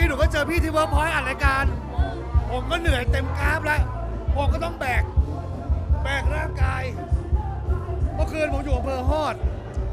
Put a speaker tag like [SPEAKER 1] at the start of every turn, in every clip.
[SPEAKER 1] กี้หนูก็เจอพี่ที่เวิร์กพอยต์อัดรายการ ผมก็เหนื่อยเต็มกราฟแล้ว ผมก็ต้องแบก แบกร่างกาย เมื่อคืนผมอยู่อำเภอฮอด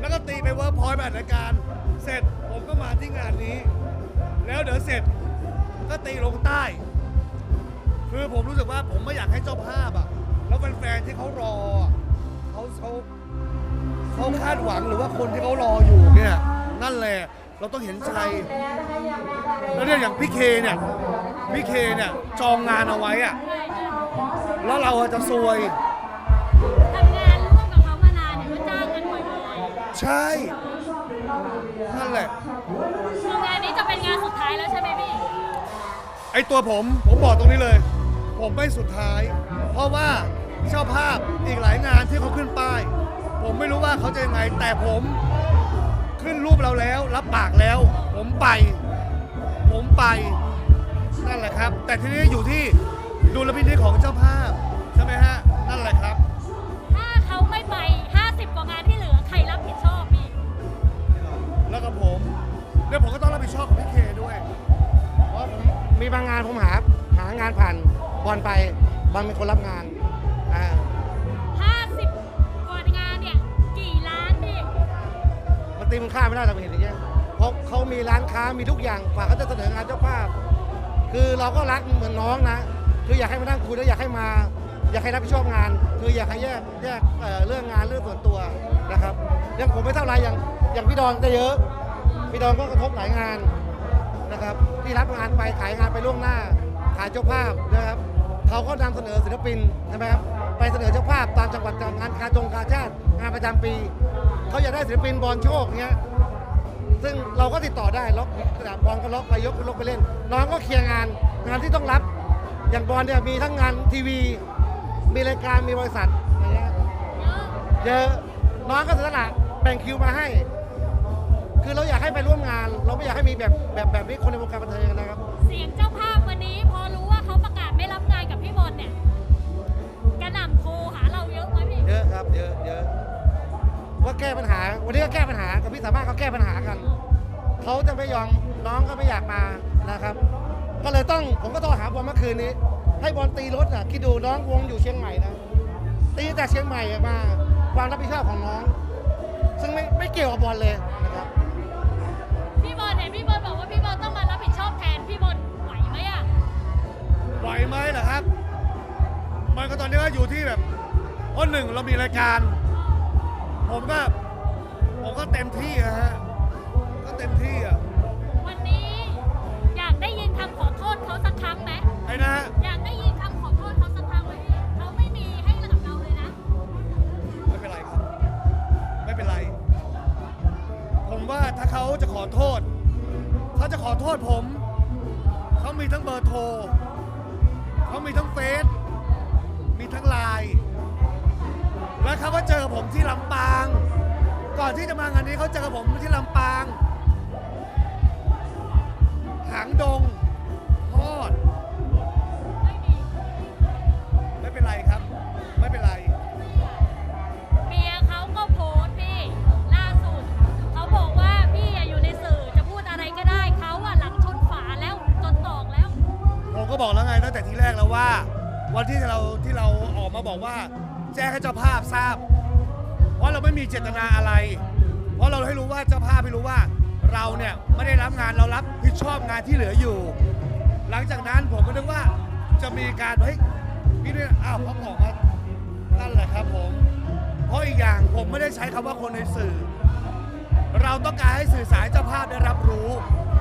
[SPEAKER 1] แล้วก็ตีไปเวิร์กพอยต์ไปอัดรายการ เสร็จผมก็มาที่งานนี้ แล้วเดี๋ยวเสร็จก็ตีลงใต้ คือผมรู้สึกว่าผมไม่อยากให้เจ้าภาพอะแล้วแฟนๆที่เขารอเขาเขาเขาคาดหวังหรือว่าคนที่เขารออยู่เนี่ยนั่นแหละ เราต้องเห็นใจแล้วเนี่ยอย่างพี่เคเนี่ยพี่เคเนี่ยจองงานเอาไว้อะแล้วเราอะจะซวย
[SPEAKER 2] ทำงานร่วมกับเขามานานเนี่ยก็จ้างกันบ่อย
[SPEAKER 1] ใช่นั่นแหละ
[SPEAKER 2] ๆคืองานนี้จะเป็นงานสุดท้ายแล้วใช่ไหมพี่
[SPEAKER 1] ไอตัวผมผมบอกตรงนี้เลย ผมไม่สุดท้าย เพราะว่าเจ้าภาพอีกหลายงานที่เขาขึ้นป้าย ผมไม่รู้ว่าเขาจะยังไง แต่ผมขึ้นรูปเราแล้วรับปากแล้ว ผมไป ผมไปนั่นแหละครับ แต่ทีนี้อยู่ที่ดุลพินิจของเจ้าภาพใช่ไหมฮะนั่นแหละครับ
[SPEAKER 2] ถ้าเขาไม่ไป 50 กว่างานที่เหลือใครรับผิดชอบพี่
[SPEAKER 1] แล้วก็ผมเดี๋ยวผมก็ต้องรับผิดชอบของพี่เคด้วย
[SPEAKER 3] เพราะผมมีบางงานผมหาหางานผ่านบอลไปบอลเป็นคนรับงานอ่า
[SPEAKER 2] 50กว่างานเนี่ยกี่ล้านพี่
[SPEAKER 3] มันตีมันค่าไม่ได้เราเห็นอย่างเงี้ย เพราะเขามีร้านค้ามีทุกอย่างกว่าเขาจะเสนองานเจ้าภาพ คือเราก็รักเหมือนน้องนะ คืออยากให้มานั่งคุยแล้วอยากให้มา อยากให้รับผิดชอบงาน คืออยากให้แยกแยกเอ่อเรื่องงานเรื่องส่วนตัวนะครับอย่างผมไม่เท่าไรอย่างอย่างพี่ดอนจะเยอะพี่ดอนก็กระทบหลายงานนะครับที่รับงานไปขายงานไปล่วงหน้า ขายเจ้าภาพนะครับเขาก็นำเสนอศิลปินใช่ไหมครับไปเสนอเจ้าภาพตามจังหวัดงานการจงการชาติงานประจำปีเขาอยากได้ศิลปินบอลโชคเงี้ย ซึ่งเราก็ติดต่อได้ล็อกกระดาษบอลก็ล็อกไปยกล็อกไปเล่น น้องก็เคลียร์งานงานที่ต้องรับ อย่างบอลเนี่ยมีทั้งงานทีวี มีรายการมีบริษัทอะไรเงี้ย
[SPEAKER 2] เยอะ
[SPEAKER 3] เยอะน้องก็เสียสละแบ่งคิวมาให้ คือเราอยากให้ไปร่วมงาน เราไม่อยากให้มีแบบแบบแบบนี้คนในวงการบันเทิงนะครับ
[SPEAKER 2] เสียงเจ้าภาพวันนี้พอรู้ว่าเขาประกาศไม่รับงานกับพี่บอลเนี่ยกระหน่ำโทรหาเราเยอะไหมพี่
[SPEAKER 3] เยอะครับเยอะเยอะ ว่าแก้ปัญหา วันนี้ก็แก้ปัญหากับพี่สามารถเขาแก้ปัญหากันเขาจะไม่ยอมน้องก็ไม่อยากมานะครับ ก็เลยต้องผมก็โทรหาบอลเมื่อคืนนี้ ให้บอลตีรถอะคิดดูน้องวงอยู่เชียงใหม่นะตีแต่เชียงใหม่อะมาความรับผิดชอบของน้อง ซึ่งไม่ไม่เกี่ยวกับบอลเลยนะครับ
[SPEAKER 2] พี่บอลเนี่ยพี่บอลบอกว่าพี่บอลต้องมารับผิดชอบแทนพี่บอลไหวไหมอะ
[SPEAKER 1] ไหวไหมล่ะครับ มันก็ตอนนี้ก็อยู่ที่แบบเพราะหนึ่งเรามีรายการ ผมก็ผมก็เต็มที่อะฮะก็เต็มที่อะ
[SPEAKER 2] วันนี้อยากได้ยินคำขอโทษเขาสักครั้งไหม
[SPEAKER 1] ไอ้นะฮะ
[SPEAKER 2] อยากได้ยินคำขอโทษเขาสักครั้งไหมพี่เขาไม่มีให้กับเราเลยนะ
[SPEAKER 1] ไม่เป็นไรครับ ไม่เป็นไร ผมว่าถ้าเขาจะขอโทษเขาจะขอโทษผมเขามีทั้งเบอร์โทรเขามีทั้งเฟซมีทั้งไลน์ แล้วเขาก็เจอผมที่ลำปาง ก่อนที่จะมางานนี้เขาเจอผมที่ลำปาง หางดงทอด
[SPEAKER 2] ไม่มี
[SPEAKER 1] ไม่เป็นไรครับ ไม่เป็นไร
[SPEAKER 2] เมียเขาก็โพสต์พี่ ล่าสุด เขาบอกว่าพี่อะอยู่ในสื่อจะพูดอะไรก็ได้เขาอะหลังชนฝาแล้วจนตอกแล้ว
[SPEAKER 1] ผมก็บอกแล้วไงตั้งแต่ทีแรกแล้วว่า วันที่เราที่เราออกมาบอกว่า แจ้งให้เจ้าภาพทราบ เพราะเราไม่มีเจตนาอะไร เพราะเราให้รู้ว่าเจ้าภาพให้รู้ว่าเราเนี่ยไม่ได้รับงานเรารับผิดชอบงานที่เหลืออยู่ หลังจากนั้นผมก็นึกว่าจะมีการเฮ้ยพี่ด้วยอ้าวเขาออกมานั่นแหละครับผมเพราะอีกอย่างผมไม่ได้ใช้คำว่าคนในสื่อ เราต้องการให้สื่อสารเจ้าภาพได้รับรู้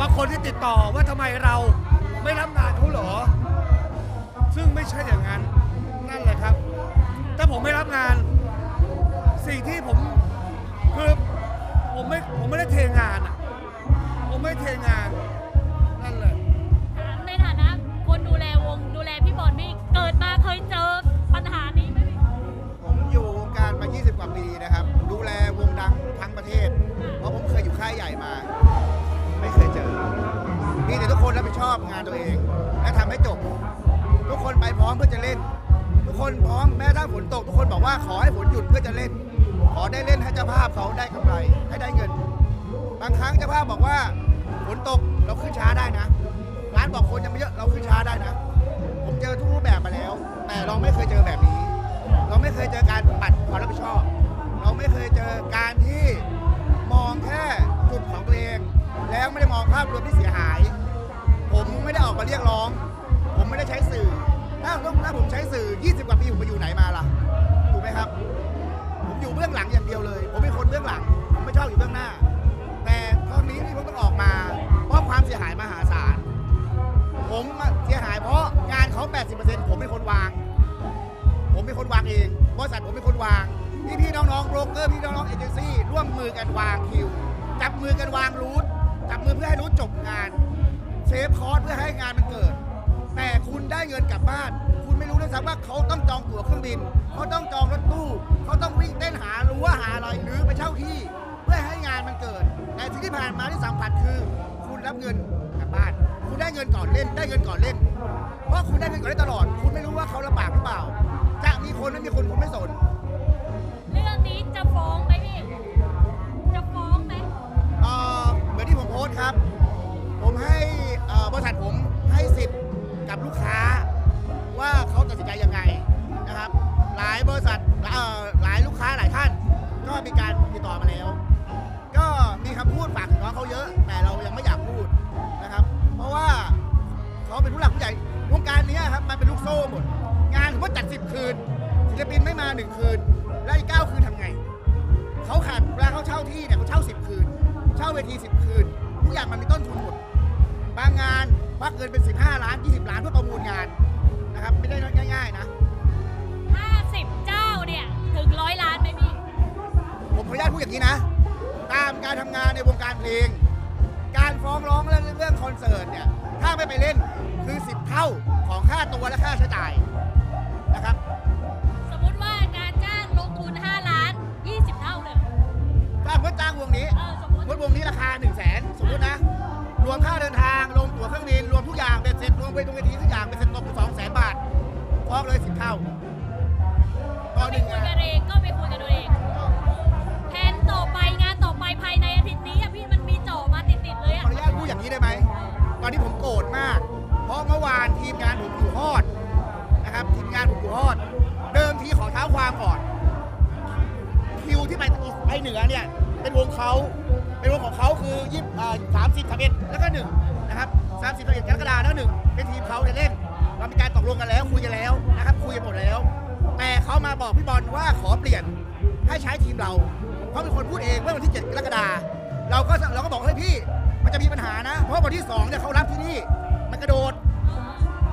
[SPEAKER 1] บางคนที่ติดต่อว่าทำไมเราไม่รับงานเขาเหรอ ซึ่งไม่ใช่อย่างนั้นนั่นแหละครับ ถ้าผมไม่รับงาน สิ่งที่ผมคือผมไม่ผมไม่ได้เทงานอะ ผมไม่เทงาน นั่นแหละ
[SPEAKER 2] ถามในฐานะคนดูแลวงดูแลพี่บอลพี่เกิดมาเคยเจอปัญหานี้ไหมพี่
[SPEAKER 4] ผมอยู่วงการมา 20 กว่าปีนะครับ ดูแลวงดังทั้งประเทศ เพราะผมเคยอยู่ค่ายใหญ่มา ไม่เคยเจอ มีแต่ทุกคนรับผิดชอบงานตัวเอง และทำให้จบ ทุกคนไปพร้อมเพื่อจะเล่นทุก คนพร้อมแม้ถ้าฝนตกทุกคนบอกว่าขอให้ฝนหยุดเพื่อจะเล่น ขอได้เล่นให้เจ้าภาพเขาได้กำไรให้ได้เงิน บางครั้งเจ้าภาพบอกว่าฝนตกเราขึ้นช้าได้นะร้านบอกคนยังไม่เยอะเราขึ้นช้าได้นะ ผมเจอทุกรูปแบบมาแล้ว แต่เราไม่เคยเจอแบบนี้ เราไม่เคย สื่อ 20 กว่าปีผมไปอยู่ไหนมาล่ะ ถูกไหมครับ ผมอยู่เบื้องหลังอย่างเดียวเลย ผมเป็นคนเบื้องหลัง ผมไม่ชอบอยู่เบื้องหน้า แต่ตอนนี้ที่ผมต้องออกมา เพราะความเสียหายมหาศาล ผมเสียหายเพราะงานเขา 80%ผมเป็นคนวาง ผมเป็นคนวางเอง บริษัทผมเป็นคนวาง พี่พี่น้องๆโบรกเกอร์พี่น้องๆเอเจนซี่ร่วมมือกันวางคิว จับมือกันวางรูท จับมือเพื่อให้รูทจบงาน เซฟคอร์สเพื่อให้งานมันเกิด แต่คุณได้เงินกลับบ้าน ไม่รู้ด้วยซ้ำว่าเขาต้องจองตั๋วเครื่องบินเขาต้องจองรถตู้เขาต้องวิ่งเต้นหารู้ว่าหาอะไรหรือไปเช่าที่ เพื่อให้งานมันเกิด แต่สิ่งที่ผ่านมาที่สัมผัสคือ คุณรับเงินกลับบ้าน คุณได้เงินก่อนเล่น ได้เงินก่อนเล่น เพราะคุณได้เงินก่อนเล่นตลอด คุณไม่รู้ว่าเขา ที10คืนทุกอย่างมันมีต้นทุนหมด บางงานควักเงินเป็น 15 ล้าน 20 ล้านเพื่อประมูลงานนะครับ ไม่ได้ง่ายๆนะ
[SPEAKER 2] 50 เจ้าเนี่ย ถึงร้อยล้านไหมพี่
[SPEAKER 4] ผมขออนุญาตพูดอย่างนี้นะ ตามการทำงานในวงการเพลง การฟ้องร้องเรื่องเรื่องคอนเสิร์ตเนี่ย ถ้าไม่ไปเล่นคือ 10 เท่าของค่าตัวและค่าใช้จ่าย
[SPEAKER 2] วม
[SPEAKER 4] ค่าเดินทางรวมตั๋วเครื่องบินรวมทุกอย่างเป็นเสร็จรวมไปตรงเวทีทุกอย่างเป็นเสร็จตกสองแสนบาทฟ้องเลยสิบเท่าต่อห
[SPEAKER 2] ไป
[SPEAKER 4] นึ่ง
[SPEAKER 2] คุย
[SPEAKER 4] งาน
[SPEAKER 2] กันเองก็ไปคุยกันเองแผนต่อไปงานต่อไปภายในอาทิตย์นี้อะพี่มันมีจ่อมาติดๆเลย
[SPEAKER 4] ข
[SPEAKER 2] อะ
[SPEAKER 4] ออนุญาตพูดอย่างนี้ได้ไหม ตอนนี้ผมโกรธมาก เพราะเมื่อวานทีมงานผมอยู่ฮอดนะครับทีมงานผมอยู่ฮอด เดิมทีขอเท้าความก่อน คิวที่ไปไปเหนือเนี่ย เป็นวงเขา เป็นวงของเขาคือยี่สามสิบสามเอ็ดแล้วก็หนึ่งนะครับสามสิบสามเอ็ดกรกฎาคมแล้วหนึ่งเป็นทีมเขาจะเล่นเรามีการตกลงกันแล้วคุยกันแล้วนะครับคุยกันหมดแล้ว แต่เขามาบอกพี่บอลว่าขอเปลี่ยนให้ใช้ทีมเราเขาเป็นคนพูดเองเมื่อวันที่ 7 กรกฎาเราก็เราก็บอกเฮ้ยพี่ มันจะมีปัญหานะ เพราะวันที่2เนี่ยเขารับที่นี่ มันกระโดด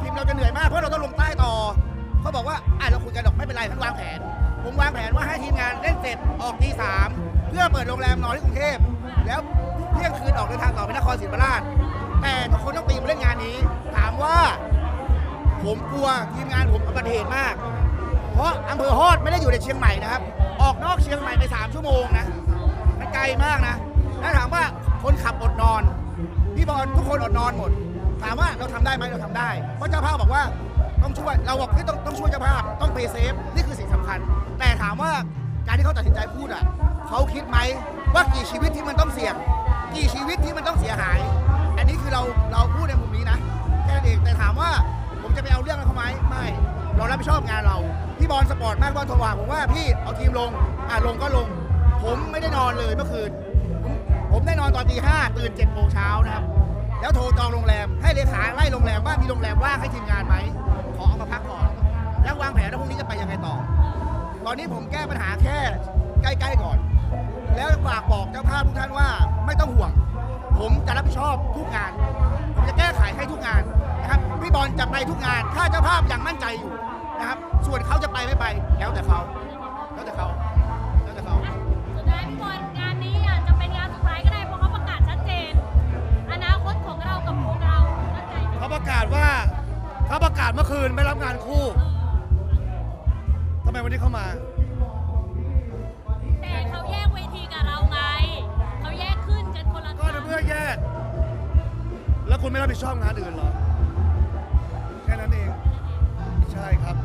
[SPEAKER 4] ทีมเราจะเหนื่อยมากเพราะเราต้องลงใต้ต่อ เขาบอกว่าอะเราคุยกันดอกไม่เป็นไรทั้งวางแผน ผมวางแผนว่าให้ทีมงานเล่นเสร็จออกตีสามเพื่อเปิดโรงแรมนอนที่กรุงเทพ แล้วเที่ยงคืนออกเดินทางต่อไปนครศรีธรรมราช แต่ทุกคนต้องตีมาเล่นงานนี้ ถามว่า ผมกลัวทีมงานผมอุบัติเหตุมาก เพราะอำเภอฮอดไม่ได้อยู่ในเชียงใหม่นะครับ ออกนอกเชียงใหม่ไป 3 ชั่วโมงนะ มันไกลมากนะ แล้วถามว่าคนขับอดนอน พี่บอลทุกคนอดนอนหมด ถามว่าเราทำได้ไหมเราทำได้ เพราะเจ้าภาพบอกว่าต้องช่วย เราบอกที่ต้องต้องช่วยเจ้าภาพ ต้องเพย์เซฟ นี่คือสิ่งสำคัญ แต่ถามว่า ที่เขาตัดสินใจพูดอะเขาคิดไหมว่ากี่ชีวิตที่มันต้องเสี่ยง กี่ชีวิตที่มันต้องเสียหาย อันนี้คือเราเราพูดในมุมนี้นะแค่นั้นเองแต่ถามว่าผมจะไปเอาเรื่องเขาไหมไม่เรารับผิดชอบงานเราพี่บอลสปอร์ตมากบอลโทรมาผมว่าพี่เอาทีมลงอะลงก็ลง ผมไม่ได้นอนเลยเมื่อคืนผมผมได้นอนตอนตีห้าตื่นเจ็ดโมงเช้านะครับ แล้วโทรจองโรงแรมให้เลขาไล่โรงแรมว่ามีโรงแรมว่างให้ทีมงานไหมขอเอามาพักก่อน แล้ววางแผนว่าพรุ่งนี้จะไปยังไงต่อ ตอนนี้ผมแก้ปัญหาแค่ใกล้ๆก่อน แล้วฝากบอกเจ้าภาพทุกท่านว่าไม่ต้องห่วง ผมจะรับผิดชอบทุกงาน ผมจะแก้ไขให้ทุกงานนะครับพี่บอลจะไปทุกงานถ้าเจ้าภาพยังมั่นใจอยู่นะครับ ส่วนเขาจะไปไม่ไปแล้วแต่เขาแล้วแต่เขาแล้วแต่เขา
[SPEAKER 2] อะสุดท้ายพี่บอลงานนี้อาจจะเป็นงานสุดท้ายก็ได้เพราะเขาประกาศชัดเจน อนาคตของเรากับวงเรามั่นใจไหม
[SPEAKER 1] เขาประกาศว่าเขาประกาศเมื่อคืนไม่รับงานคู่ ทำไมวันนี้เข้ามา
[SPEAKER 2] แต่เขาแยกเวทีกับเราไง เขาแยกขึ้นกันคนละ
[SPEAKER 1] ก็ในเพื่อแยก แล้วคุณไม่รับผิดชอบงานอื่นเหรอ
[SPEAKER 5] แค่นั้นเอง ใ
[SPEAKER 1] ช่ครับ